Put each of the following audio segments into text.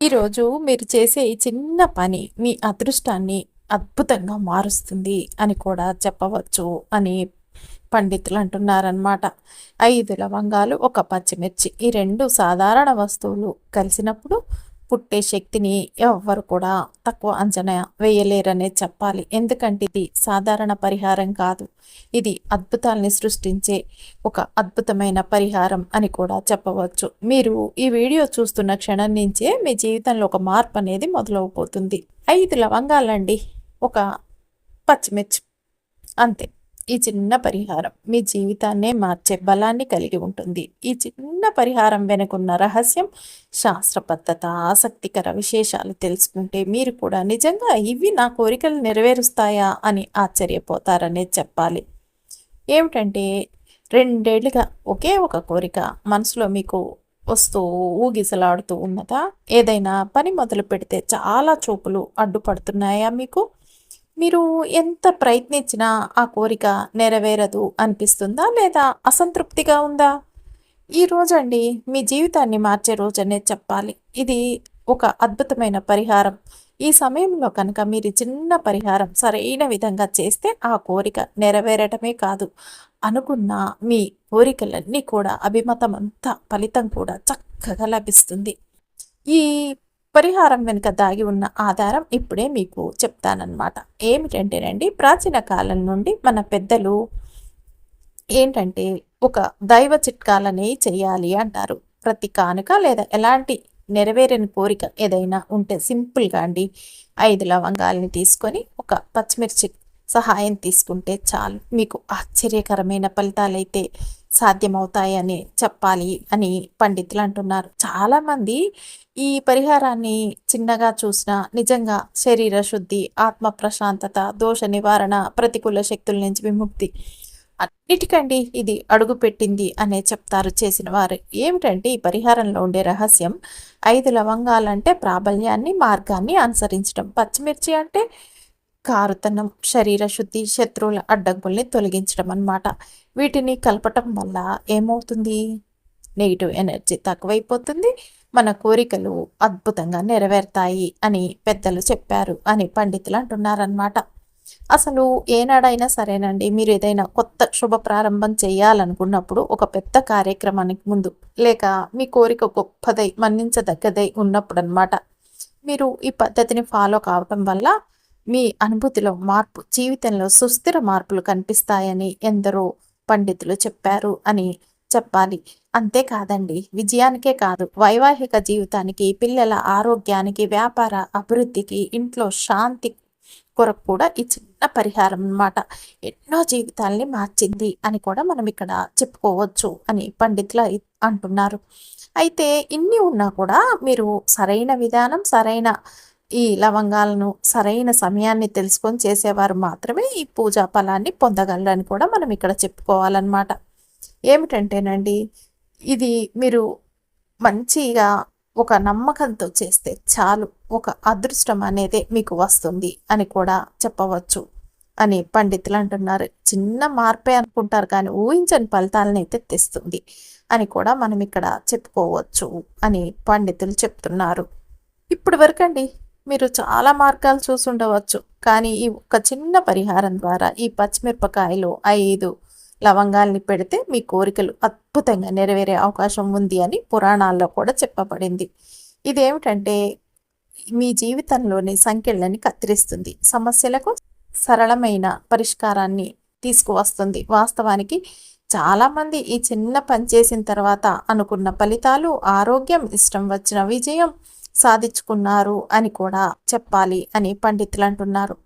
ఈరోజు మీరు చేసే ఈ చిన్న పని మీ అదృష్టాన్ని అద్భుతంగా మారుస్తుంది అని కూడా చెప్పవచ్చు అని పండితులు అంటున్నారనమాట ఐదు లవంగాలు ఒక పచ్చిమిర్చి ఈ రెండు సాధారణ వస్తువులు కలిసినప్పుడు పుట్టే శక్తిని ఎవ్వరు కూడా తక్కువ అంచనా వేయలేరనే చెప్పాలి. ఎందుకంటే ఇది సాధారణ పరిహారం కాదు. ఇది అద్భుతాల్ని సృష్టించే ఒక అద్భుతమైన పరిహారం అని కూడా చెప్పవచ్చు. మీరు ఈ వీడియో చూస్తున్న క్షణం నుంచే మీ జీవితంలో ఒక మార్పు అనేది మొదలవబోతుంది. ఐదు లవంగాలండి. ఒక పచ్చిమిర్చి. అంతే. ఈ చిన్న పరిహారం మీ జీవితాన్నే మార్చే బలాన్ని కలిగి ఉంటుంది. ఈ చిన్న పరిహారం వెనుకున్న రహస్యం శాస్త్రబద్ధత ఆసక్తికర విశేషాలు తెలుసుకుంటే మీరు కూడా నిజంగా ఇవి నా కోరికలు నెరవేరుస్తాయా అని ఆశ్చర్యపోతారనే చెప్పాలి. ఏమిటంటే రెండేళ్ళుగా ఒకే ఒక కోరిక మనసులో మీకు వస్తూ ఊగిసలాడుతూ ఉన్నదా? ఏదైనా పని మొదలు పెడితే చాలా చూపులు అడ్డుపడుతున్నాయా మీకు? మీరు ఎంత ప్రయత్నించినా ఆ కోరిక నెరవేరదు అనిపిస్తుందా? లేదా అసంతృప్తిగా ఉందా? ఈ రోజండి మీ జీవితాన్ని మార్చే రోజనే చెప్పాలి. ఇది ఒక అద్భుతమైన పరిహారం. ఈ సమయంలో కనుక మీరు చిన్న పరిహారం సరైన విధంగా చేస్తే ఆ కోరిక నెరవేరటమే కాదు. అనుకున్న మీ కోరికలన్నీ కూడా అభిమతం అంతా ఫలితం కూడా చక్కగా లభిస్తుంది. ఈ పరిహారం వెనుక దాగి ఉన్న ఆధారం ఇప్పుడే మీకు చెప్తానన్నమాట. ఏమిటంటేనండి ప్రాచీన కాలం నుండి మన పెద్దలు ఏంటంటే ఒక దైవ చిట్కాలని చేయాలి అంటారు. ప్రతి కానుక లేదా ఎలాంటి నెరవేరని కోరిక ఏదైనా ఉంటే సింపుల్గా అండి. ఐదు లవంగాల్ని తీసుకొని ఒక పచ్చిమిర్చి సహాయం తీసుకుంటే చాలు. మీకు ఆశ్చర్యకరమైన ఫలితాలైతే సాధ్యమవుతాయని చెప్పాలి అని పండితులు అంటున్నారు. చాలామంది ఈ పరిహారాన్ని చిన్నగా చూసినా నిజంగా శరీర శుద్ధి ఆత్మ ప్రశాంతత దోష నివారణ ప్రతికూల శక్తుల నుంచి విముక్తి అన్నిటికండి ఇది అడుగు పెట్టింది అనే చెప్తారు చేసిన వారు. ఏమిటంటే ఈ పరిహారంలో ఉండే రహస్యం ఐదు లవంగాలంటే ప్రాబల్యాన్ని మార్గాన్ని అనుసరించడం. పచ్చిమిర్చి అంటే కారుతనం శరీర శుద్ధి శత్రువుల అడ్డంకుల్ని తొలగించడం అన్నమాట వీటిని కలపటం వల్ల ఏమవుతుంది? నెగిటివ్ ఎనర్జీ తక్కువైపోతుంది. మన కోరికలు అద్భుతంగా నెరవేరుతాయి అని పెద్దలు చెప్పారు అని పండితులు అంటున్నారనమాట అసలు ఏనాడైనా సరేనండి మీరు ఏదైనా కొత్త శుభ ప్రారంభం చేయాలనుకున్నప్పుడు ఒక పెద్ద కార్యక్రమానికి ముందు లేక మీ కోరిక గొప్పదై మన్నించదగ్గదై ఉన్నప్పుడు అనమాట మీరు ఈ పద్ధతిని ఫాలో కావటం వల్ల మీ అనుభూతిలో మార్పు జీవితంలో సుస్థిర మార్పులు కనిపిస్తాయని ఎందరో పండితులు చెప్పారు అని చెప్పాలి. అంతేకాదండి విజయానికే కాదు వైవాహిక జీవితానికి పిల్లల ఆరోగ్యానికి వ్యాపార అభివృద్ధికి ఇంట్లో శాంతి కొరకు కూడా ఈ చిన్న పరిహారం అన్నమాట ఎన్నో జీవితాల్ని మార్చింది అని కూడా మనం ఇక్కడ చెప్పుకోవచ్చు అని పండితులు అంటున్నారు. అయితే ఇన్ని ఉన్నా కూడా మీరు సరైన విధానం సరైన ఈ లవంగాలను సరైన సమయాన్ని తెలుసుకొని చేసేవారు మాత్రమే ఈ పూజా ఫలాన్ని పొందగలరని కూడా మనం ఇక్కడ చెప్పుకోవాలన్నమాట. ఏమిటంటేనండి ఇది మీరు మంచిగా ఒక నమ్మకంతో చేస్తే చాలు ఒక అదృష్టం అనేది మీకు వస్తుంది అని కూడా చెప్పవచ్చు అని పండితులు అంటున్నారు. చిన్న మార్పే అనుకుంటారు కానీ ఊహించని ఫలితాలను అయితే తెస్తుంది అని కూడా మనం ఇక్కడ చెప్పుకోవచ్చు అని పండితులు చెప్తున్నారు. ఇప్పటి వరకండి మీరు చాలా మార్గాలు చూసుండవచ్చు. కానీ ఈ ఒక చిన్న పరిహారం ద్వారా ఈ పచ్చిమిరపకాయలు ఐదు లవంగాల్ని పెడితే మీ కోరికలు అద్భుతంగా నెరవేరే అవకాశం ఉంది అని పురాణాల్లో కూడా చెప్పబడింది. ఇదేమిటంటే మీ జీవితంలోని సంఖ్యలని కత్తిరిస్తుంది. సమస్యలకు సరళమైన పరిష్కారాన్ని తీసుకువస్తుంది. వాస్తవానికి చాలామంది ఈ చిన్న పని చేసిన తర్వాత అనుకున్న ఫలితాలు ఆరోగ్యం ఇష్టం వచ్చిన విజయం సాధించుకున్నారు అని కూడా చెప్పాలి అని పండితులు అంటున్నారు.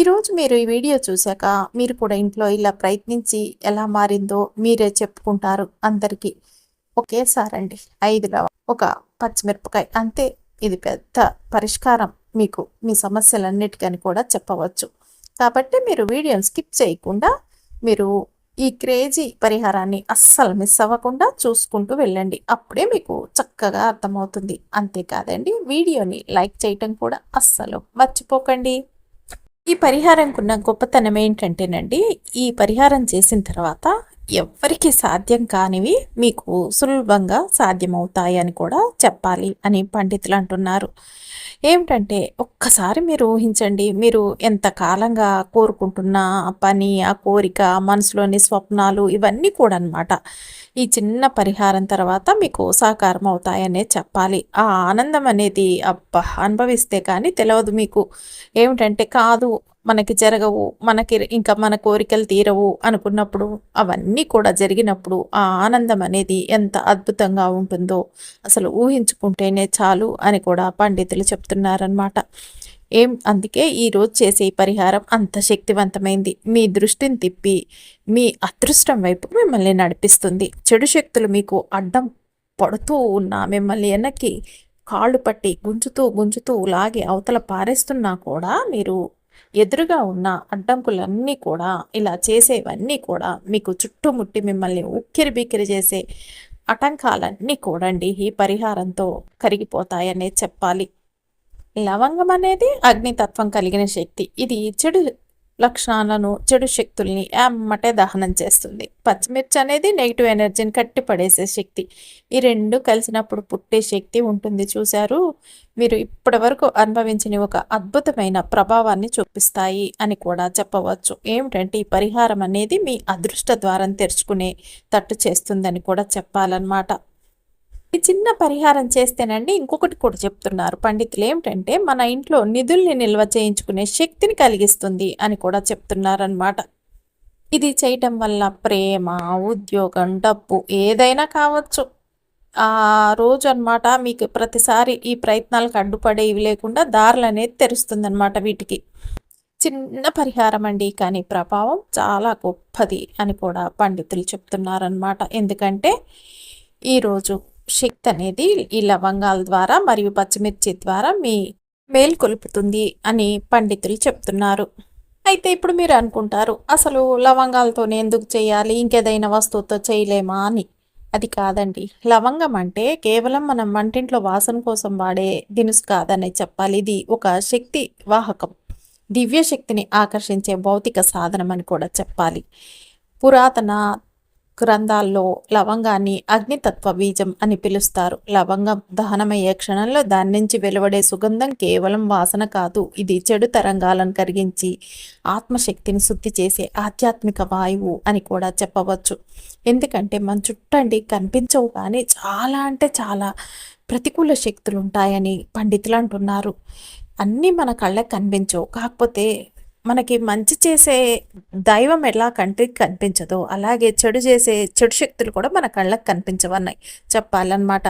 ఈరోజు మీరు ఈ వీడియో చూశాక మీరు కూడా ఇంట్లో ఇలా ప్రయత్నించి ఎలా మారిందో మీరే చెప్పుకుంటారు అందరికీ. ఒకేసారండి ఐదులో ఒక పచ్చిమిరపకాయ. అంతే ఇది పెద్ద పరిష్కారం మీకు మీ సమస్యలన్నిటికని కూడా చెప్పవచ్చు. కాబట్టి మీరు వీడియోని స్కిప్ చేయకుండా మీరు ఈ క్రేజీ పరిహారాన్ని అస్సలు మిస్ అవ్వకుండా చూసుకుంటూ వెళ్ళండి. అప్పుడే మీకు చక్కగా అర్థమవుతుంది. అంతేకాదండి వీడియోని లైక్ చేయటం కూడా అస్సలు మర్చిపోకండి. ఈ పరిహారంకున్న గొప్పతనం ఏంటంటేనండి ఈ పరిహారం చేసిన తర్వాత ఎవ్వరికి సాధ్యం కానివి మీకు సులభంగా సాధ్యమవుతాయని కూడా చెప్పాలి అని పండితులు అంటున్నారు. ఏమిటంటే ఒక్కసారి మీరు ఊహించండి మీరు ఎంత కాలంగా కోరుకుంటున్న ఆ పని ఆ కోరిక మనసులోని స్వప్నాలు ఇవన్నీ కూడా అనమాట ఈ చిన్న పరిహారం తర్వాత మీకు సాకారం అవుతాయనే చెప్పాలి. ఆ ఆనందం అనేది అబ్బా! అనుభవిస్తే కానీ తెలియదు మీకు. ఏమిటంటే కాదు మనకి జరగవు మనకి ఇంకా మన కోరికలు తీరవు అనుకున్నప్పుడు అవన్నీ కూడా జరిగినప్పుడు ఆ ఆనందం అనేది ఎంత అద్భుతంగా ఉంటుందో అసలు ఊహించుకుంటేనే చాలు అని కూడా పండితులు చెప్తున్నారనమాట ఏం? అందుకే ఈరోజు చేసే పరిహారం అంత శక్తివంతమైంది. మీ దృష్టిని తిప్పి మీ అదృష్టం వైపు మిమ్మల్ని నడిపిస్తుంది. చెడు శక్తులు మీకు అడ్డం పడుతూ ఉన్నా మిమ్మల్ని వెనక్కి కాళ్ళు పట్టి గుంజుతూ గుంజుతూ లాగి అవతల పారేస్తున్నా కూడా మీరు ఎదురుగా ఉన్న అడ్డంకులన్నీ కూడా ఇలా చేసేవన్నీ కూడా మీకు చుట్టుముట్టి మిమ్మల్ని ఉక్కిరి బిక్కిరి చేసే ఆటంకాలన్నీ కూడండి ఈ పరిహారంతో కరిగిపోతాయనే చెప్పాలి. లవంగం అనేది అగ్నితత్వం కలిగిన శక్తి. ఇది చెడు లక్షణాలను చెడు శక్తుల్ని ఎమ్మటే దహనం చేస్తుంది. పచ్చిమిర్చి అనేది నెగిటివ్ ఎనర్జీని కట్టిపడేసే శక్తి. ఈ రెండు కలిసినప్పుడు పుట్టే శక్తి ఉంటుంది చూశారు. మీరు ఇప్పటి వరకు అనుభవించిన ఒక అద్భుతమైన ప్రభావాన్ని చూపిస్తాయి అని కూడా చెప్పవచ్చు. ఏమిటంటే ఈ పరిహారం అనేది మీ అదృష్ట ద్వారం తెరుచుకునే తట్టు చేస్తుందని కూడా చెప్పాలన్నమాట. ఈ చిన్న పరిహారం చేస్తేనండి ఇంకొకటి కూడా చెప్తున్నారు. పండితులు ఏమిటంటే మన ఇంట్లో నిధుల్ని నిల్వ చేయించుకునే శక్తిని కలిగిస్తుంది అని కూడా చెప్తున్నారనమాట ఇది చేయటం వల్ల ప్రేమ ఉద్యోగం డబ్బు ఏదైనా కావచ్చు. ఆ రోజు అనమాట మీకు ప్రతిసారి ఈ ప్రయత్నాలకు అడ్డుపడేవి లేకుండా దారులు అనేది తెరుస్తుంది అనమాట వీటికి. చిన్న పరిహారం అండి కానీ ప్రభావం చాలా గొప్పది అని కూడా పండితులు చెప్తున్నారనమాట ఎందుకంటే ఈరోజు శక్తి అనేది ఈ లవంగాల ద్వారా మరియు పచ్చిమిర్చి ద్వారా మీ మేల్కొల్పుతుంది అని పండితులు చెప్తున్నారు. అయితే ఇప్పుడు మీరు అనుకుంటారు అసలు లవంగాలతోనే ఎందుకు చేయాలి? ఇంకేదైనా వస్తువుతో చేయలేమా అని. అది కాదండి. లవంగం అంటే కేవలం మనం వంటింట్లో వాసన కోసం వాడే దినుసు కాదని చెప్పాలి. ఇది ఒక శక్తి వాహకం. దివ్య శక్తిని ఆకర్షించే భౌతిక సాధనం అని కూడా చెప్పాలి. పురాతన గ్రంథాల్లో లవంగాన్ని అగ్నితత్వ బీజం అని పిలుస్తారు. లవంగం దహనమయ్యే క్షణంలో దాని నుంచి వెలువడే సుగంధం కేవలం వాసన కాదు ఇది చెడు తరంగాలను కరిగించి ఆత్మశక్తిని శుద్ధి చేసే ఆధ్యాత్మిక వాయువు అని కూడా చెప్పవచ్చు. ఎందుకంటే మన చుట్టండి కనిపించవు కానీ చాలా అంటే చాలా ప్రతికూల శక్తులు ఉంటాయని పండితులు అంటున్నారు. అన్నీ మన కళ్ళకి కనిపించవు. కాకపోతే మనకి మంచి చేసే దైవం ఎలా కంటికి కనిపించదో అలాగే చెడు చేసే చెడు శక్తులు కూడా మన కళ్ళకు కనిపించవన్నాయి. చెప్పాలన్నమాట.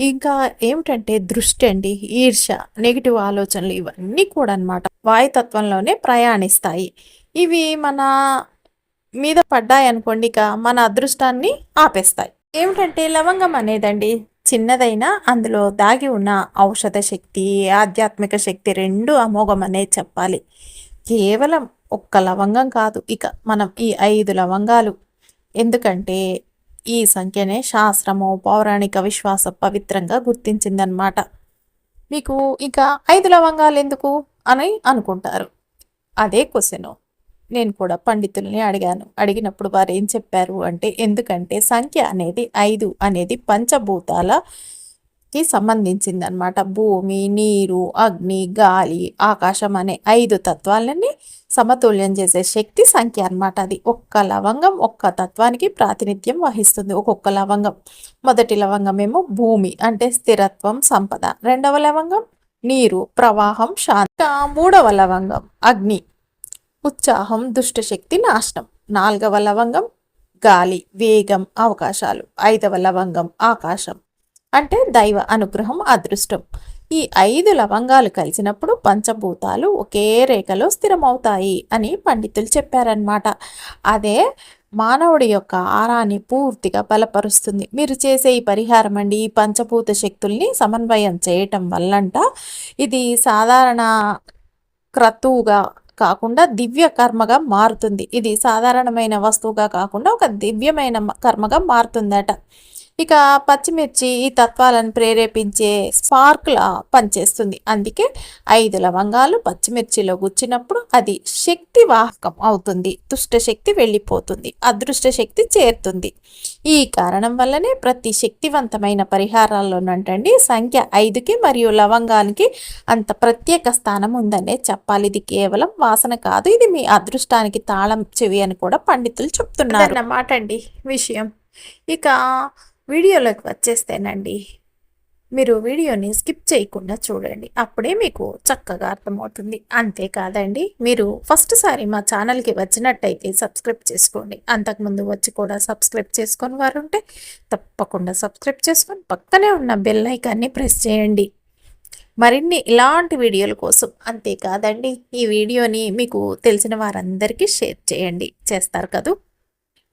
ఇంకా ఏమిటంటే దృష్టి అండి ఈర్ష నెగిటివ్ ఆలోచనలు ఇవన్నీ కూడా అనమాట వాయుతత్వంలోనే ప్రయాణిస్తాయి. ఇవి మన మీద పడ్డాయి అనుకోండి ఇక మన అదృష్టాన్ని ఆపేస్తాయి. ఏమిటంటే లవంగం అనేదండి చిన్నదైనా అందులో దాగి ఉన్న ఔషధ శక్తి ఆధ్యాత్మిక శక్తి రెండు అమోఘం అనేది చెప్పాలి. కేవలం ఒక్క లవంగం కాదు. ఇక మనం ఈ ఐదు లవంగాలు ఎందుకంటే ఈ సంఖ్యనే శాస్త్రము పౌరాణిక విశ్వాస పవిత్రంగా గుర్తించిందనమాట మీకు ఇక ఐదు లవంగాలు ఎందుకు అని అనుకుంటారు. అదే క్వశ్చను. నేను కూడా పండితుల్ని అడిగాను. అడిగినప్పుడు వారు ఏం చెప్పారు అంటే ఎందుకంటే సంఖ్య అనేది ఐదు అనేది పంచభూతాల కి సంబంధించింది అనమాట భూమి నీరు అగ్ని గాలి ఆకాశం అనే ఐదు తత్వాలని సమతుల్యం చేసే శక్తి సంఖ్య అనమాట అది. ఒక్క లవంగం ఒక్క తత్వానికి ప్రాతినిధ్యం వహిస్తుంది. ఒక్కొక్క లవంగం. మొదటి లవంగం ఏమో భూమి అంటే స్థిరత్వం సంపద. రెండవ లవంగం నీరు ప్రవాహం శాంతి. మూడవ లవంగం అగ్ని. ఉత్సాహం దుష్టశక్తి నాశనం. నాలుగవ లవంగం గాలి వేగం అవకాశాలు. ఐదవ లవంగం ఆకాశం. అంటే దైవ అనుగ్రహం అదృష్టం. ఈ ఐదు లవంగాలు కలిసినప్పుడు పంచభూతాలు ఒకే రేఖలో స్థిరమవుతాయి అని పండితులు చెప్పారనమాట అదే మానవుడి యొక్క ఆరాన్ని పూర్తిగా బలపరుస్తుంది. మీరు చేసే ఈ పరిహారం అండి ఈ పంచభూత శక్తుల్ని సమన్వయం చేయటం వల్లంట. ఇది సాధారణ క్రతువుగా కాకుండా దివ్య కర్మగా మారుతుంది. ఇది సాధారణమైన వస్తువుగా కాకుండా ఒక దివ్యమైన కర్మగా మారుతుందట. ఇక పచ్చిమిర్చి ఈ తత్వాలను ప్రేరేపించే స్పార్క్లా పనిచేస్తుంది. అందుకే ఐదు లవంగాలు పచ్చిమిర్చిలో గుచ్చినప్పుడు అది శక్తి వాహకం అవుతుంది. దుష్ట శక్తి వెళ్ళిపోతుంది. అదృష్ట శక్తి చేరుతుంది. ఈ కారణం వల్లనే ప్రతి శక్తివంతమైన పరిహారాల్లోనంటండి సంఖ్య ఐదుకి మరియు లవంగానికి అంత ప్రత్యేక స్థానం ఉందనే చెప్పాలి. ఇది కేవలం వాసన కాదు ఇది మీ అదృష్టానికి తాళం చెవి అని కూడా పండితులు చెప్తున్నారు. అన్నమాట అండి విషయం. ఇక వీడియోలోకి వచ్చేస్తేనండి మీరు వీడియోని స్కిప్ చేయకుండా చూడండి. అప్పుడే మీకు చక్కగా అర్థమవుతుంది. అంతేకాదండి మీరు ఫస్ట్ సారి మా ఛానల్కి వచ్చినట్టయితే సబ్స్క్రైబ్ చేసుకోండి. అంతకుముందు వచ్చి కూడా సబ్స్క్రైబ్ చేసుకొని వారు ఉంటే తప్పకుండా సబ్స్క్రైబ్ చేసుకొని పక్కనే ఉన్న బెల్ ఐకాన్ని ప్రెస్ చేయండి. మరిన్ని ఇలాంటి వీడియోల కోసం అంతేకాదండి ఈ వీడియోని మీకు తెలిసిన వారందరికీ షేర్ చేయండి. చేస్తారు కదూ?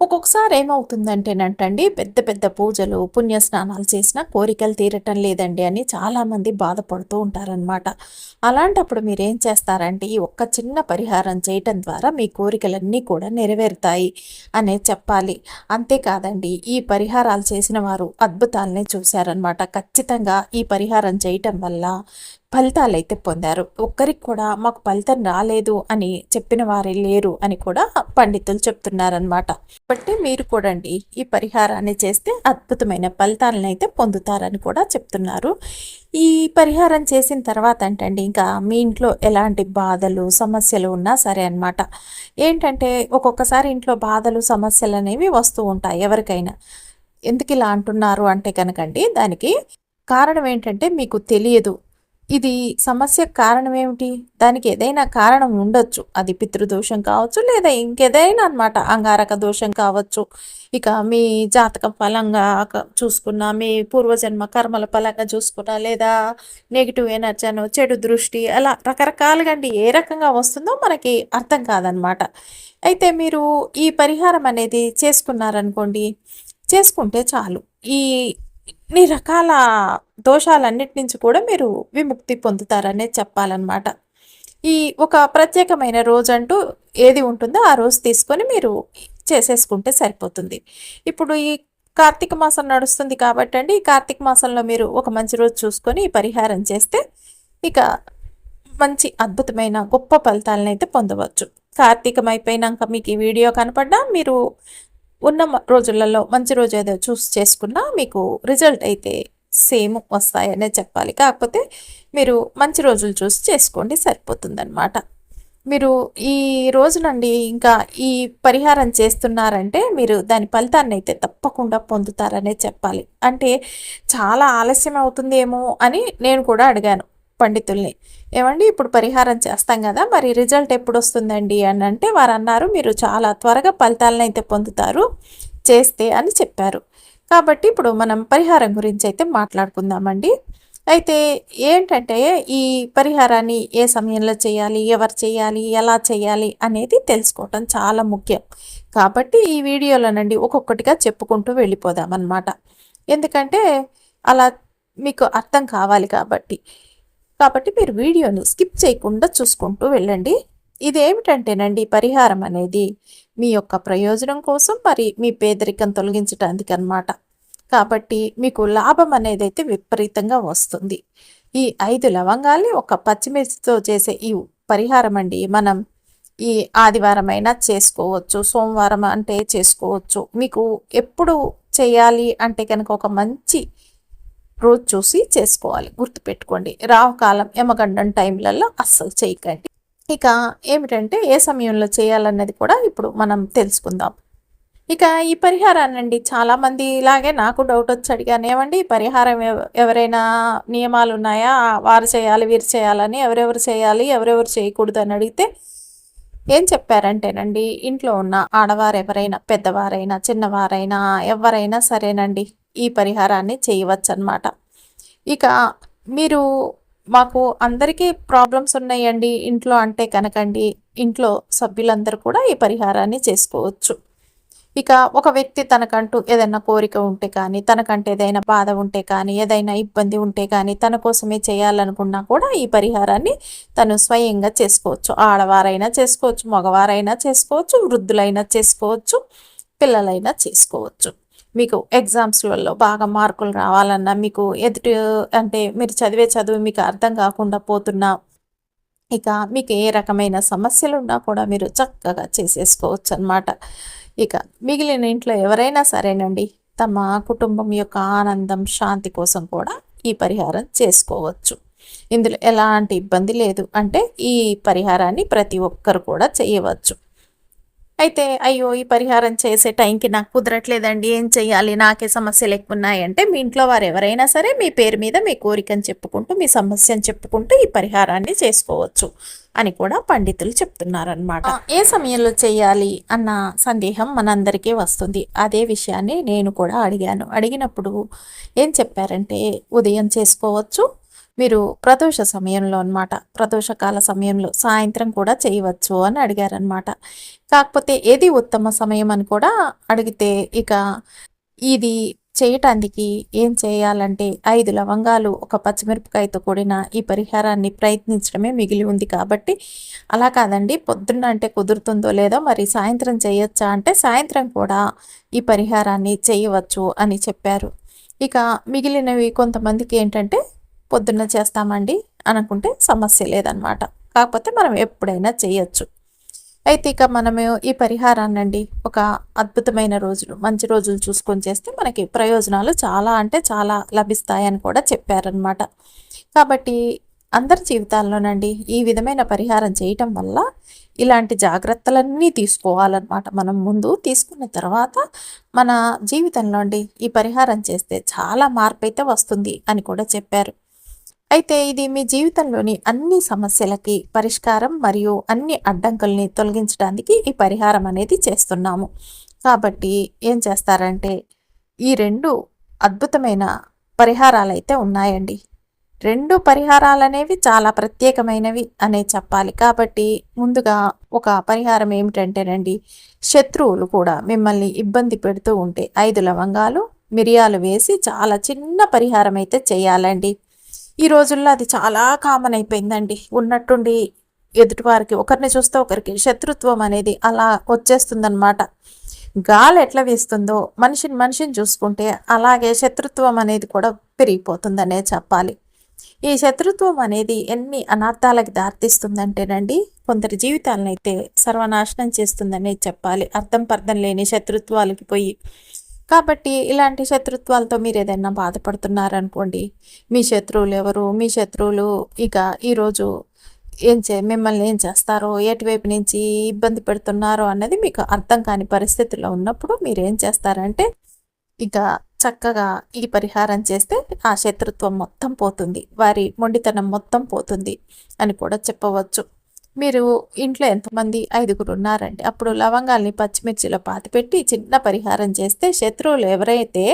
ఒక్కొక్కసారి ఏమవుతుందంటేనంటండి పెద్ద పెద్ద పూజలు పుణ్యస్నానాలు చేసిన కోరికలు తీరటం లేదండి అని చాలామంది బాధపడుతూ ఉంటారనమాట అలాంటప్పుడు మీరేం చేస్తారంటే ఈ ఒక్క చిన్న పరిహారం చేయటం ద్వారా మీ కోరికలన్నీ కూడా నెరవేరుతాయి అనే చెప్పాలి. అంతేకాదండి ఈ పరిహారాలు చేసిన వారు అద్భుతాలనే చూశారనమాట ఖచ్చితంగా ఈ పరిహారం చేయటం వల్ల ఫలితాలు అయితే పొందారు. ఒక్కరికి కూడా మాకు ఫలితం రాలేదు అని చెప్పిన వారే లేరు అని కూడా పండితులు చెప్తున్నారనమాట కాబట్టి మీరు కూడా అండి ఈ పరిహారాన్ని చేస్తే అద్భుతమైన ఫలితాలను అయితే పొందుతారని కూడా చెప్తున్నారు. ఈ పరిహారం చేసిన తర్వాత అంటండి ఇంకా మీ ఇంట్లో ఎలాంటి బాధలు సమస్యలు ఉన్నా సరే అనమాట ఏంటంటే ఒక్కొక్కసారి ఇంట్లో బాధలు సమస్యలు అనేవి వస్తూ ఉంటాయి ఎవరికైనా. ఎందుకు ఇలా అంటున్నారు అంటే కనుకండి దానికి కారణం ఏంటంటే మీకు తెలియదు. ఇది సమస్యకు కారణం ఏమిటి? దానికి ఏదైనా కారణం ఉండొచ్చు. అది పితృదోషం కావచ్చు లేదా ఇంకేదైనా అనమాట అంగారక దోషం కావచ్చు. ఇక మీ జాతక ఫలంగా చూసుకున్నా మీ పూర్వజన్మ కర్మల ఫలంగా చూసుకున్నా లేదా నెగిటివ్ ఎనర్జీ అనో చెడు దృష్టి అలా రకరకాలుగా అండి ఏ రకంగా వస్తుందో మనకి అర్థం కాదనమాట అయితే మీరు ఈ పరిహారం అనేది చేసుకున్నారనుకోండి చేసుకుంటే చాలు. ఈ ఇన్ని రకాల దోషాలన్నిటి నుంచి కూడా మీరు విముక్తి పొందుతారనే చెప్పాలన్నమాట. ఈ ఒక ప్రత్యేకమైన రోజు అంటూ ఏది ఉంటుందో ఆ రోజు తీసుకొని మీరు చేసేసుకుంటే సరిపోతుంది. ఇప్పుడు ఈ కార్తీక మాసం నడుస్తుంది కాబట్టి అండి ఈ కార్తీక మాసంలో మీరు ఒక మంచి రోజు చూసుకొని ఈ పరిహారం చేస్తే ఇక మంచి అద్భుతమైన గొప్ప ఫలితాలను అయితే పొందవచ్చు. కార్తీకం అయిపోయినాక మీకు ఈ వీడియో కనపడ్డా మీరు ఉన్న రోజులలో మంచి రోజు ఏదో చూస్ చేసుకున్నా మీకు రిజల్ట్ అయితే సేమ్ వస్తాయనే చెప్పాలి. కాకపోతే మీరు మంచి రోజులు చూసి చేసుకోండి సరిపోతుందన్నమాట. మీరు ఈ రోజునండి ఇంకా ఈ పరిహారం చేస్తున్నారంటే మీరు దాని ఫలితాన్ని అయితే తప్పకుండా పొందుతారనే చెప్పాలి. అంటే చాలా ఆలస్యం అవుతుందేమో అని నేను కూడా అడిగాను. పండితుల్ని. ఏమండి? ఇప్పుడు పరిహారం చేస్తాం కదా మరి రిజల్ట్ ఎప్పుడు వస్తుందండి అని అంటే వారు అన్నారు మీరు చాలా త్వరగా ఫలితాలను అయితే పొందుతారు చేస్తే అని చెప్పారు. కాబట్టి ఇప్పుడు మనం పరిహారం గురించి అయితే మాట్లాడుకుందామండి. అయితే ఏంటంటే ఈ పరిహారాన్ని ఏ సమయంలో చేయాలి ఎవరు చేయాలి ఎలా చేయాలి అనేది తెలుసుకోవటం చాలా ముఖ్యం. కాబట్టి ఈ వీడియోలోనండి ఒక్కొక్కటిగా చెప్పుకుంటూ వెళ్ళిపోదాం అన్నమాట ఎందుకంటే అలా మీకు అర్థం కావాలి కాబట్టి. కాబట్టి మీరు వీడియోను స్కిప్ చేయకుండా చూసుకుంటూ వెళ్ళండి. ఇదేమిటంటేనండి పరిహారం అనేది. మీ యొక్క ప్రయోజనం కోసం మరి మీ పేదరికం తొలగించడానికి అనమాట కాబట్టి మీకు లాభం అనేది అయితే విపరీతంగా వస్తుంది. ఈ ఐదు లవంగాల్ని ఒక పచ్చిమిర్చితో చేసే ఈ పరిహారం అండి. మనం ఈ ఆదివారం అయినా చేసుకోవచ్చు సోమవారం అంటే చేసుకోవచ్చు. మీకు ఎప్పుడు చేయాలి అంటే కనుక ఒక మంచి రోజు చూసి చేసుకోవాలి. గుర్తుపెట్టుకోండి. రావకాలం యమగండం టైంలలో అస్సలు చేయకండి. ఇక ఏమిటంటే ఏ సమయంలో చేయాలన్నది కూడా ఇప్పుడు మనం తెలుసుకుందాం. ఇక ఈ పరిహారాన్ని అండి చాలామంది ఇలాగే నాకు డౌట్ వచ్చి అడిగాను. ఏమండి ఈ పరిహారం ఎవరైనా నియమాలు ఉన్నాయా? వారు చేయాలి వీరు చేయాలని ఎవరెవరు చేయాలి ఎవరెవరు చేయకూడదు అని అడిగితే ఏం చెప్పారంటేనండి ఇంట్లో ఉన్న ఆడవారు ఎవరైనా పెద్దవారైనా చిన్నవారైనా ఎవరైనా సరేనండి. ఈ పరిహారాన్ని చేయవచ్చు అనమాట ఇక మీరు మాకు అందరికీ ప్రాబ్లమ్స్ ఉన్నాయండి. ఇంట్లో అంటే కనుకండి ఇంట్లో సభ్యులందరూ కూడా ఈ పరిహారాన్ని చేసుకోవచ్చు. ఇక ఒక వ్యక్తి తనకంటూ ఏదైనా కోరిక ఉంటే కానీ తనకంటే ఏదైనా బాధ ఉంటే కానీ ఏదైనా ఇబ్బంది ఉంటే కానీ తన కోసమే చేయాలనుకున్నా కూడా ఈ పరిహారాన్ని తను స్వయంగా చేసుకోవచ్చు. ఆడవారైనా చేసుకోవచ్చు మగవారైనా చేసుకోవచ్చు వృద్ధులైనా చేసుకోవచ్చు పిల్లలైనా చేసుకోవచ్చు. మీకు ఎగ్జామ్స్లలో బాగా మార్కులు రావాలన్నా మీకు ఎదుటి అంటే మీరు చదివే చదువు మీకు అర్థం కాకుండా పోతున్నా ఇక మీకు ఏ రకమైన సమస్యలు ఉన్నా కూడా మీరు చక్కగా చేసేసుకోవచ్చు అనమాట ఇక మిగిలిన ఇంట్లో ఎవరైనా సరేనండి తమ కుటుంబం యొక్క ఆనందం శాంతి కోసం కూడా ఈ పరిహారం చేసుకోవచ్చు. ఇందులో ఎలాంటి ఇబ్బంది లేదు. అంటే ఈ పరిహారాన్ని ప్రతి ఒక్కరు కూడా చేయవచ్చు. అయితే అయ్యో ఈ పరిహారం చేసే టైంకి నాకు కుదరట్లేదండి ఏం చెయ్యాలి నాకే సమస్యలు ఎక్కువ ఉన్నాయంటే మీ ఇంట్లో వారు ఎవరైనా సరే మీ పేరు మీద మీ కోరికను చెప్పుకుంటూ మీ సమస్యను చెప్పుకుంటూ ఈ పరిహారాన్ని చేసుకోవచ్చు అని కూడా పండితులు చెప్తున్నారనమాట ఏ సమయంలో చేయాలి అన్న సందేహం మనందరికీ వస్తుంది. అదే విషయాన్ని నేను కూడా అడిగాను. అడిగినప్పుడు ఏం చెప్పారంటే ఉదయం చేసుకోవచ్చు మీరు ప్రదోష సమయంలో అనమాట ప్రదోషకాల సమయంలో సాయంత్రం కూడా చేయవచ్చు అని అడిగారనమాట కాకపోతే ఏది ఉత్తమ సమయం అని కూడా అడిగితే ఇక ఇది చేయటానికి ఏం చేయాలంటే ఐదు లవంగాలు ఒక పచ్చిమిరపకాయతో కూడిన ఈ పరిహారాన్ని ప్రయత్నించడమే మిగిలి ఉంది కాబట్టి అలా కాదండి. పొద్దున్న అంటే కుదురుతుందో లేదో మరి సాయంత్రం చేయొచ్చా అంటే సాయంత్రం కూడా ఈ పరిహారాన్ని చేయవచ్చు అని చెప్పారు. ఇక మిగిలినవి కొంతమందికి ఏంటంటే పొద్దున్న చేస్తామండి అనుకుంటే సమస్య లేదనమాట కాకపోతే మనం ఎప్పుడైనా చేయొచ్చు. అయితే ఇక మనము ఈ పరిహారాన్నండి ఒక అద్భుతమైన రోజులు మంచి రోజులు చూసుకొని చేస్తే మనకి ప్రయోజనాలు చాలా అంటే చాలా లభిస్తాయని కూడా చెప్పారనమాట కాబట్టి అందరి జీవితాల్లోనండి ఈ విధమైన పరిహారం చేయటం వల్ల ఇలాంటి జాగ్రత్తలన్నీ తీసుకోవాలన్నమాట. మనం ముందు తీసుకున్న తర్వాత మన జీవితంలో అండి ఈ పరిహారం చేస్తే చాలా మార్పు అయితే వస్తుంది అని కూడా చెప్పారు. అయితే ఇది మీ జీవితంలోని అన్ని సమస్యలకి పరిష్కారం మరియు అన్ని అడ్డంకుల్ని తొలగించడానికి ఈ పరిహారం అనేది చేస్తున్నాము. కాబట్టి ఏం చేస్తారంటే ఈ రెండు అద్భుతమైన పరిహారాలు అయితే ఉన్నాయండి. రెండు పరిహారాలు అనేవి చాలా ప్రత్యేకమైనవి అనే చెప్పాలి. కాబట్టి ముందుగా ఒక పరిహారం ఏమిటంటేనండి శత్రువులు కూడా మిమ్మల్ని ఇబ్బంది పెడుతూ ఉంటే ఐదు లవంగాలు మిరియాలు వేసి చాలా చిన్న పరిహారం అయితే చేయాలండి. ఈ రోజుల్లో అది చాలా కామన్ అయిపోయిందండి. ఉన్నట్టుండి ఎదుటివారికి ఒకరిని చూస్తే ఒకరికి శత్రుత్వం అనేది అలా వచ్చేస్తుందన్నమాట. గాలి ఎట్లా వేస్తుందో మనిషిని మనిషిని చూసుకుంటే అలాగే శత్రుత్వం అనేది కూడా పెరిగిపోతుందనే చెప్పాలి. ఈ శత్రుత్వం అనేది ఎన్ని అనర్థాలకు దారితీస్తుందంటేనండి కొందరి జీవితాలను అయితే సర్వనాశనం చేస్తుందనే చెప్పాలి. అర్థం పర్థం లేని శత్రుత్వాలకి పోయి కాబట్టి ఇలాంటి శత్రుత్వాలతో మీరు ఏదైనా బాధపడుతున్నారనుకోండి మీ శత్రువులు ఎవరు? మీ శత్రువులు ఇక ఈరోజు ఏం చే మిమ్మల్ని ఏం చేస్తారో ఎటువైపు నుంచి ఇబ్బంది పెడుతున్నారో అన్నది మీకు అర్థం కాని పరిస్థితుల్లో ఉన్నప్పుడు మీరు ఏం చేస్తారంటే ఇక చక్కగా ఈ పరిహారం చేస్తే ఆ శత్రుత్వం మొత్తం పోతుంది. వారి మొండితనం మొత్తం పోతుంది అని కూడా చెప్పవచ్చు. మీరు ఇంట్లో ఎంతమంది ఐదుగురు ఉన్నారండి అప్పుడు లవంగాల్ని పచ్చిమిర్చిలో పాతిపెట్టి చిన్న పరిహారం చేస్తే శత్రువులు ఎవరైతే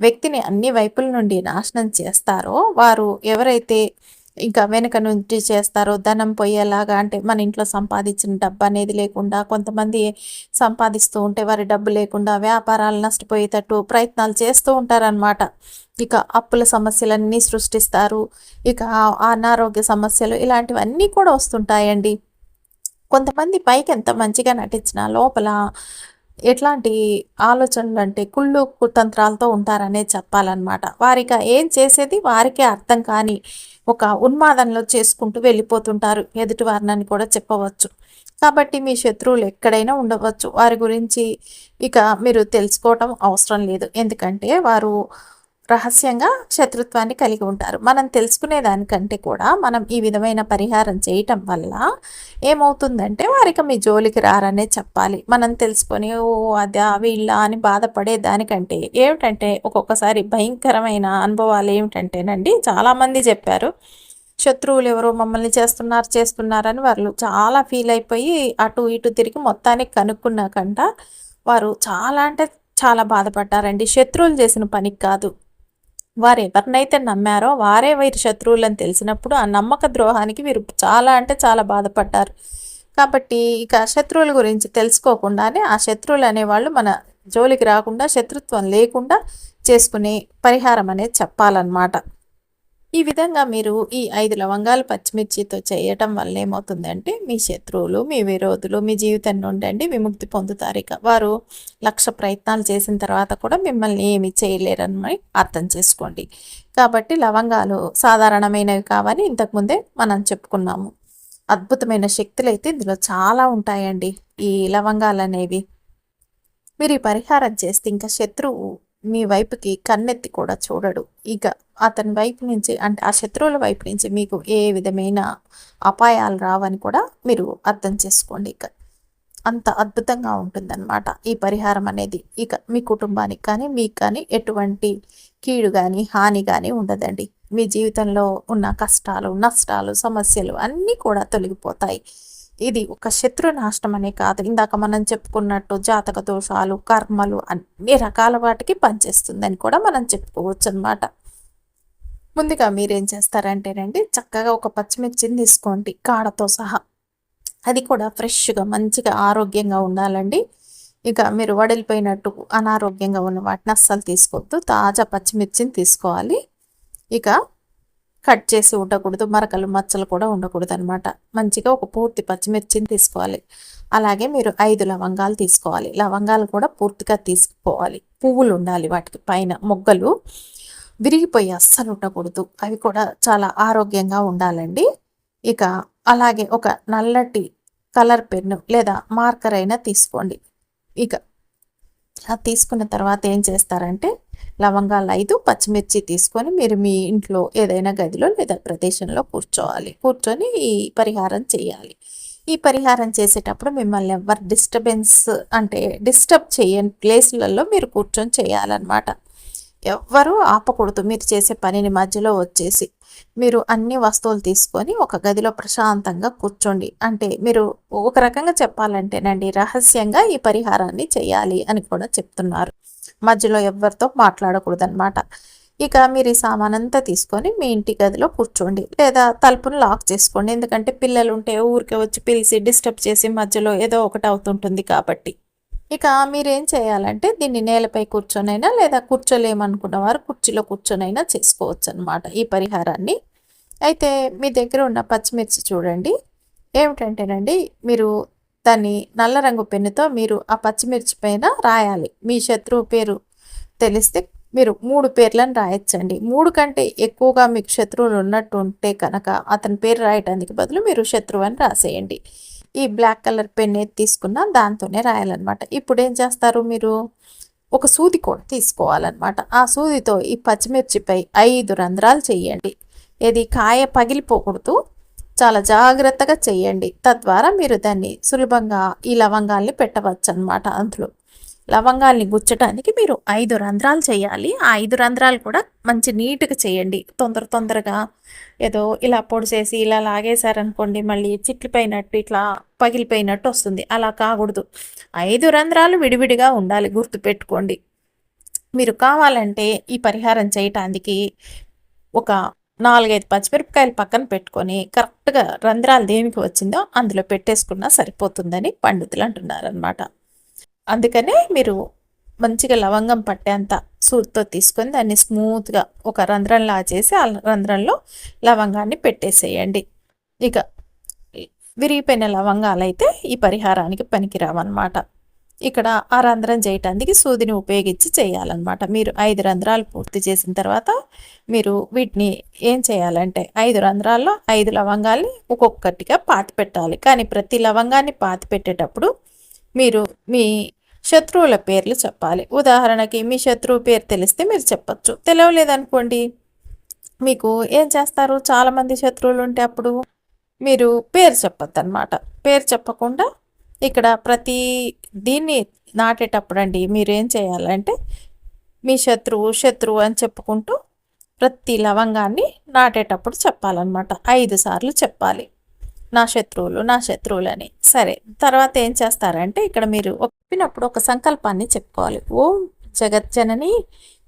వ్యక్తిని అన్ని వైపుల నుండి నాశనం చేస్తారో వారు ఎవరైతే ఇంకా వెనుక నుంచి చేస్తారు ధనం పోయేలాగా అంటే మన ఇంట్లో సంపాదించిన డబ్బు అనేది లేకుండా కొంతమంది సంపాదిస్తూ ఉంటే వారి డబ్బు లేకుండా వ్యాపారాలు నష్టపోయేటట్టు ప్రయత్నాలు చేస్తూ ఉంటారనమాట ఇక అప్పుల సమస్యలన్నీ సృష్టిస్తారు. ఇక అనారోగ్య సమస్యలు ఇలాంటివన్నీ కూడా వస్తుంటాయండి. కొంతమంది పైకి ఎంత మంచిగా నటించినా లోపల ఎట్లాంటి ఆలోచనలు అంటే కుళ్ళు కుతంత్రాలతో ఉంటారనే చెప్పాలన్నమాట. వారిక ఏం చేసేది వారికే అర్థం కాని ఒక ఉన్మాదంలో చేసుకుంటూ వెళ్ళిపోతుంటారు. ఎదుటి వారిని కూడా చెప్పవచ్చు. కాబట్టి మీ శత్రువులు ఎక్కడైనా ఉండవచ్చు. వారి గురించి ఇక మీరు తెలుసుకోవటం అవసరం లేదు. ఎందుకంటే వారు రహస్యంగా శత్రుత్వాన్ని కలిగి ఉంటారు. మనం తెలుసుకునే దానికంటే కూడా మనం ఈ విధమైన పరిహారం చేయటం వల్ల ఏమవుతుందంటే వారికి మీ జోలికి రారనే చెప్పాలి. మనం తెలుసుకొని ఓ అదా వీళ్ళ అని బాధపడే దానికంటే ఏమిటంటే ఒక్కొక్కసారి భయంకరమైన అనుభవాలు ఏమిటంటేనండి చాలామంది చెప్పారు. శత్రువులు ఎవరో మమ్మల్ని చేస్తున్నారు చేస్తున్నారని వాళ్ళు చాలా ఫీల్ అయిపోయి అటు ఇటు తిరిగి మొత్తానికి కనుక్కున్నాకంట వారు చాలా అంటే చాలా బాధపడ్డారండి. శత్రువులు చేసిన పనికి కాదు. వారు ఎవరినైతే నమ్మారో వారే వీరి శత్రువులని తెలిసినప్పుడు ఆ నమ్మక ద్రోహానికి వీరు చాలా అంటే చాలా బాధపడ్డారు. కాబట్టి ఇక శత్రువుల గురించి తెలుసుకోకుండానే ఆ శత్రువులు అనేవాళ్ళు మన జోలికి రాకుండా శత్రుత్వం లేకుండా చేసుకునే పరిహారం అనేది చెప్పాలన్నమాట. ఈ విధంగా మీరు ఈ ఐదు లవంగాలు పచ్చిమిర్చితో చేయటం వల్ల ఏమవుతుందంటే మీ శత్రువులు మీ విరోధులు మీ జీవితం నుండి అండి విముక్తి పొందుతారు. ఇక వారు లక్ష ప్రయత్నాలు చేసిన తర్వాత కూడా మిమ్మల్ని ఏమి చేయలేరని అర్థం చేసుకోండి. కాబట్టి లవంగాలు సాధారణమైనవి కావని ఇంతకుముందే మనం చెప్పుకున్నాము. అద్భుతమైన శక్తులు అయితే ఇందులో చాలా ఉంటాయండి ఈ లవంగాలు అనేవి. మీరు ఈ పరిహారం చేస్తే ఇంకా శత్రువు మీ వైపుకి కన్నెత్తి కూడా చూడడు. ఇక అతని వైపు నుంచి అంటే ఆ శత్రువుల వైపు నుంచి మీకు ఏ విధమైన అపాయాలు రావని కూడా మీరు అర్థం చేసుకోండి ఇక. అంత అద్భుతంగా ఉంటుందన్నమాట ఈ పరిహారం అనేది. ఇక మీ కుటుంబానికి కానీ మీకు కానీ ఎటువంటి కీడు కానీ హాని కానీ ఉండదండి. మీ జీవితంలో ఉన్న కష్టాలు నష్టాలు సమస్యలు అన్నీ కూడా తొలగిపోతాయి. ఇది ఒక శత్రు నాశనం అనే కాదు. ఇందాక మనం చెప్పుకున్నట్టు జాతక దోషాలు కర్మలు అన్ని రకాల వాటికి పనిచేస్తుందని కూడా మనం చెప్పుకోవచ్చు అనమాట ముందుగా మీరేం చేస్తారంటేనండి చక్కగా ఒక పచ్చిమిర్చిని తీసుకోండి కాడతో సహా. అది కూడా ఫ్రెష్గా మంచిగా ఆరోగ్యంగా ఉండాలండి. ఇక మీరు వడిలిపోయినట్టు అనారోగ్యంగా ఉన్న వాటిని అస్సలు తీసుకోవద్దు. తాజా పచ్చిమిర్చిని తీసుకోవాలి. ఇక కట్ చేసి ఉండకూడదు మరకలు మచ్చలు కూడా ఉండకూడదు అనమాట మంచిగా ఒక పూర్తి పచ్చిమిర్చిని తీసుకోవాలి. అలాగే మీరు ఐదు లవంగాలు తీసుకోవాలి. లవంగాలు కూడా పూర్తిగా తీసుకోవాలి. పువ్వులు ఉండాలి వాటికి. పైన మొగ్గలు విరిగిపోయి అస్సలు ఉండకూడదు. అవి కూడా చాలా ఆరోగ్యంగా ఉండాలండి. ఇక అలాగే ఒక నల్లటి కలర్ పెన్ను లేదా మార్కర్ అయినా తీసుకోండి. ఇక అది తీసుకున్న తర్వాత ఏం చేస్తారంటే లవంగాలు ఐదు పచ్చిమిర్చి తీసుకొని మీరు మీ ఇంట్లో ఏదైనా గదిలో లేదా ప్రదేశంలో కూర్చోవాలి. కూర్చొని ఈ పరిహారం చేయాలి. ఈ పరిహారం చేసేటప్పుడు మిమ్మల్ని ఎవరు డిస్టర్బెన్స్ అంటే డిస్టర్బ్ చేయని ప్లేస్లలో మీరు కూర్చొని చేయాలన్నమాట. ఎవ్వరూ ఆపకూడదు. మీరు చేసే పనిని మధ్యలో వచ్చేసి మీరు అన్ని వస్తువులు తీసుకొని ఒక గదిలో ప్రశాంతంగా కూర్చోండి. అంటే మీరు ఒక రకంగా చెప్పాలంటేనండి రహస్యంగా ఈ పరిహారాన్ని చేయాలి అని కూడా చెప్తున్నారు. మధ్యలో ఎవరితో మాట్లాడకూడదు అనమాట ఇక మీరు ఈ సామాన్ అంతా తీసుకొని మీ ఇంటి గదిలో కూర్చోండి. లేదా తలుపును లాక్ చేసుకోండి. ఎందుకంటే పిల్లలు ఉంటే ఊరికే వచ్చి పిలిచి డిస్టర్బ్ చేసి మధ్యలో ఏదో ఒకటి అవుతుంటుంది కాబట్టి. ఇక మీరేం చేయాలంటే దీన్ని నేలపై కూర్చొనైనా లేదా కూర్చోలేమనుకున్న వారు కుర్చీలో కూర్చొనైనా చేసుకోవచ్చు అనమాట ఈ పరిహారాన్ని. అయితే మీ దగ్గర ఉన్న పచ్చిమిర్చి చూడండి. ఏమిటంటేనండి మీరు దాన్ని నల్ల రంగు పెన్నుతో మీరు ఆ పచ్చిమిర్చి పైన రాయాలి. మీ శత్రువు పేరు తెలిస్తే మీరు మూడు పేర్లను రాయొచ్చండి. మూడు కంటే ఎక్కువగా మీకు శత్రువులు ఉన్నట్టు ఉంటే కనుక అతని పేరు రాయటానికి బదులు మీరు శత్రువు అని రాసేయండి. ఈ బ్లాక్ కలర్ పెన్ ఏది తీసుకున్నా దాంతోనే రాయాలన్నమాట. ఇప్పుడు ఏం చేస్తారు మీరు? ఒక సూది కూడా తీసుకోవాలన్నమాట. ఆ సూదితో ఈ పచ్చిమిర్చిపై ఐదు రంధ్రాలు చేయండి. ఇది కాయ పగిలిపోకూడదు. చాలా జాగ్రత్తగా చేయండి. తద్వారా మీరు దాన్ని సులభంగా ఈ లవంగాల్ని పెట్టవచ్చు అనమాట అందులో. లవంగాల్ని గుచ్చడానికి మీరు ఐదు రంధ్రాలు చేయాలి. ఆ ఐదు రంధ్రాలు కూడా మంచి నీట్గా చేయండి. తొందర తొందరగా ఏదో ఇలా పొడి చేసి ఇలా లాగేశారనుకోండి మళ్ళీ చిట్లిపోయినట్టు ఇట్లా పగిలిపోయినట్టు వస్తుంది. అలా కాకూడదు. ఐదు రంధ్రాలు విడివిడిగా ఉండాలి గుర్తుపెట్టుకోండి. మీరు కావాలంటే ఈ పరిహారం చేయటానికి ఒక నాలుగైదు పచ్చిమిరపకాయలు పక్కన పెట్టుకొని కరెక్ట్గా రంధ్రాలు దేనికి వచ్చిందో అందులో పెట్టేసుకున్నా సరిపోతుందని పండితులు అంటున్నారనమాట అందుకనే మీరు మంచిగా లవంగం పట్టేంత సూట్తో తీసుకొని దాన్ని స్మూత్గా ఒక రంధ్రంలా చేసి ఆ రంధ్రంలో లవంగాన్ని పెట్టేసేయండి. ఇక విరిగిపోయిన లవంగాలు అయితే ఈ పరిహారానికి పనికిరావన్నమాట. ఇక్కడ ఆ రంధ్రం చేయటానికి సూదిని ఉపయోగించి చేయాలన్నమాట. మీరు ఐదు రంధ్రాలు పూర్తి చేసిన తర్వాత మీరు వీటిని ఏం చేయాలంటే ఐదు రంధ్రాల్లో ఐదు లవంగాల్ని ఒక్కొక్కటిగా పాతి పెట్టాలి కానీ ప్రతి లవంగాన్ని పాతి పెట్టేటప్పుడు మీరు మీ శత్రువుల పేర్లు చెప్పాలి. ఉదాహరణకి మీ శత్రువు పేరు తెలిస్తే మీరు చెప్పచ్చు. తెలియలేదనుకోండి మీకు ఏం చేస్తారు? చాలామంది శత్రువులు ఉంటే అప్పుడు మీరు పేరు చెప్పద్దు అనమాట పేరు చెప్పకుండా ఇక్కడ ప్రతి దీన్ని నాటేటప్పుడు అండి మీరు ఏం చేయాలంటే మీ శత్రువు శత్రువు అని చెప్పుకుంటూ ప్రతి లవంగాన్ని నాటేటప్పుడు చెప్పాలన్నమాట. ఐదు సార్లు చెప్పాలి. నా శత్రువులు నా శత్రువులని. సరే తర్వాత ఏం చేస్తారంటే ఇక్కడ మీరు చెప్పినప్పుడు ఒక సంకల్పాన్ని చెప్పుకోవాలి. ఓం జగజ్జనని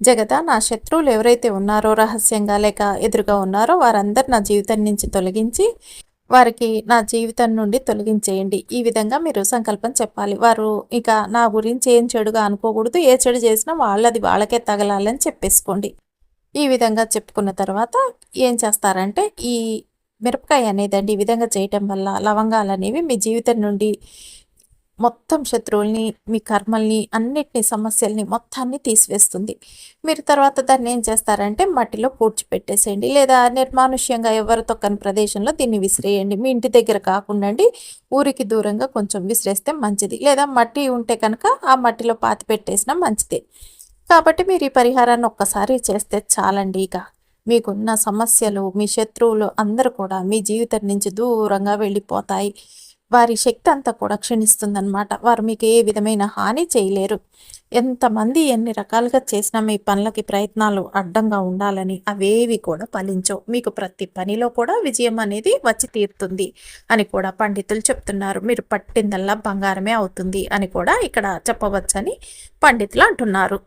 జగత నా శత్రువులు ఎవరైతే ఉన్నారో రహస్యంగా లేక ఎదురుగా ఉన్నారో వారందరు నా జీవితం నుంచి తొలగించి వారికి నా జీవితం నుండి తొలగించేయండి. ఈ విధంగా మీరు సంకల్పం చెప్పాలి. వారు ఇక నా గురించి ఏం చెడుగా అనుకోకూడదు. ఏ చెడు చేసినా వాళ్ళది వాళ్ళకే తగలాలని చెప్పేసుకోండి. ఈ విధంగా చెప్పుకున్న తర్వాత ఏం చేస్తారంటే ఈ మిరపకాయ అనేదండి ఈ విధంగా చేయటం వల్ల లవంగాలు అనేవి మీ జీవితం నుండి మొత్తం శత్రువుల్ని మీ కర్మల్ని అన్నిటిని సమస్యల్ని మొత్తాన్ని తీసివేస్తుంది. మీరు తర్వాత దాన్ని ఏం చేస్తారంటే మట్టిలో పూడ్చిపెట్టేసేయండి. లేదా నిర్మానుష్యంగా ఎవరు తొక్కని ప్రదేశంలో దీన్ని విసిరేయండి. మీ ఇంటి దగ్గర కాకుండా ఊరికి దూరంగా కొంచెం విసిరేస్తే మంచిది. లేదా మట్టి ఉంటే కనుక ఆ మట్టిలో పాతి పెట్టేసినా మంచిదే. కాబట్టి మీరు ఈ పరిహారాన్ని ఒక్కసారి చేస్తే చాలండి ఇక. మీకున్న సమస్యలు మీ శత్రువులు అందరూ కూడా మీ జీవితం నుంచి దూరంగా వెళ్ళిపోతాయి. వారి శక్తి అంతా కూడా క్షీణిస్తుందన్నమాట. వారు మీకు ఏ విధమైన హాని చేయలేరు. ఎంతమంది ఎన్ని రకాలుగా చేసినా మీ పనులకి ప్రయత్నాలు అడ్డంగా ఉండాలని అవేవి కూడా ఫలించవు. మీకు ప్రతి పనిలో కూడా విజయం అనేది వచ్చి తీరుతుంది అని కూడా పండితులు చెప్తున్నారు. మీరు పట్టిందల్లా బంగారమే అవుతుంది అని కూడా ఇక్కడ చెప్పవచ్చని పండితులు అంటున్నారు.